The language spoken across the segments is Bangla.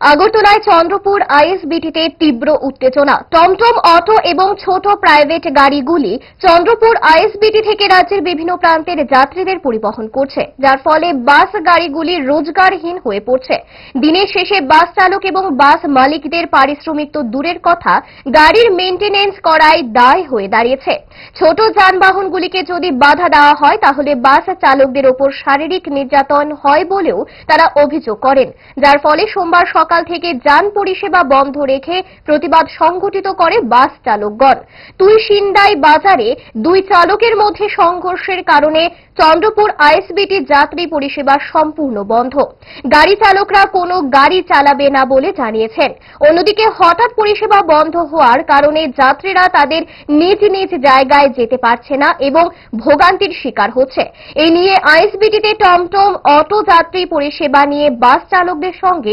আগরতলায় চন্দ্রপুর আইএসবিটিতে তীব্র উত্তেজনা। টমটম অটো এবং ছোট প্রাইভেট গাড়িগুলি চন্দ্রপুর আইএসবিটি থেকে রাজ্যের বিভিন্ন প্রান্তের যাত্রীদের পরিবহন করছে, যার ফলে বাস গাড়িগুলি রোজগারহীন হয়ে পড়ছে। দিনের শেষে বাস চালক এবং বাস মালিকদের পারিশ্রমিক তো দূরের কথা, গাড়ির মেইনটেনেন্স করাই দায় হয়ে দাঁড়িয়েছে। ছোট যানবাহনগুলিকে যদি বাধা দেওয়া হয়, তাহলে বাস চালকদের ওপর শারীরিক নির্যাতন হয় বলেও তারা অভিযোগ করেন, যার ফলে সোমবার সকাল থেকে যান পরিষেবা বন্ধ রেখে প্রতিবাদ সংগঠিত করে বাস চালকগণ। তুলসিন্দাই বাজারে দুই চালকের মধ্যে সংঘর্ষের কারণে চন্দ্রপুর আইএসবিটি যাত্রী পরিষেবা সম্পূর্ণ বন্ধ। গাড়ি চালকরা কোনো গাড়ি চালাবে না বলে জানিয়েছেন। অন্যদিকে হঠাৎ পরিষেবা বন্ধ হওয়ার কারণে যাত্রীরা তাদের নিজ নিজ জায়গায় যেতে পারছে না এবং ভোগান্তির শিকার হচ্ছে। এই নিয়ে আইএসবিটিতে টমটম অটো যাত্রী পরিষেবা নিয়ে বাস চালকদের সঙ্গে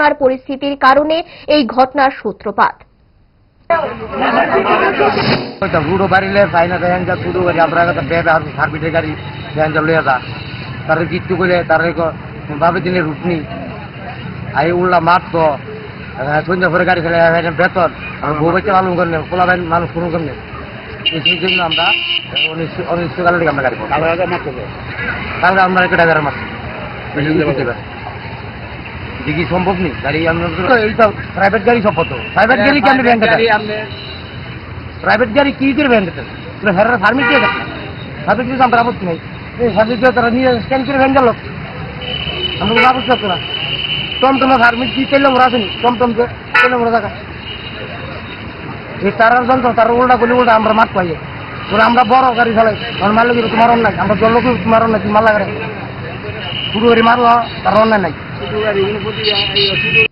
উত্তেজনার পরিস্থিতির কারণে এই ঘটনার সূত্রপাত। বাড়িলে দেখেন যা শুরু করি কথা বেদা সার্ভিসের গাড়ি দেখেন যা লইয়া যা। তার করলে তার ভাবে দিলে রুটনি। আই উল্লা মাত তো সন্ধ্যা করে গাড়ি ফেলে বেতন। আর বউ বাচ্চা করলে পোলা ভাই মানুষ শুরু করলে সেই জন্য আমরা অনিশ্চয়কালের আমরা গাড়ি করব তাহলে আমরা একটা ড্রাইভারের দেখি সম্ভব নেই? গাড়ি এইটা প্রাইভেট গাড়ি সব তো। প্রাইভেট গাড়ি কি আপনি ব্যাংকে প্রাইভেট গাড়ি কি করে দিতে হেরার ফার্মি কে সার্ভিস দিতে আমরা আপত্তি নেই। এই সার্ভিস দিয়ে তারা নিয়ে স্ক্যান করে ভ্যান গেল আমরা কোনো আপত্তি করতো না টমটমে ফার্মি কি তেল আমরা আসেনি টমটমকে তেল আমরা দেখা এই তারার যন্ত্র তারা উল্টা করলে উল্টা আমরা মাঠ পাইয়ে। বলে আমরা বড় গাড়ি চালাই। আমার মারলে কিন্তু তোমার অন্যায় আমরা জল লোক তোমার অন্যায় তুমি মারলা গাড়ি শুরু করে মারলো তার অন্যায় নাই। lugares, yo no podía ir a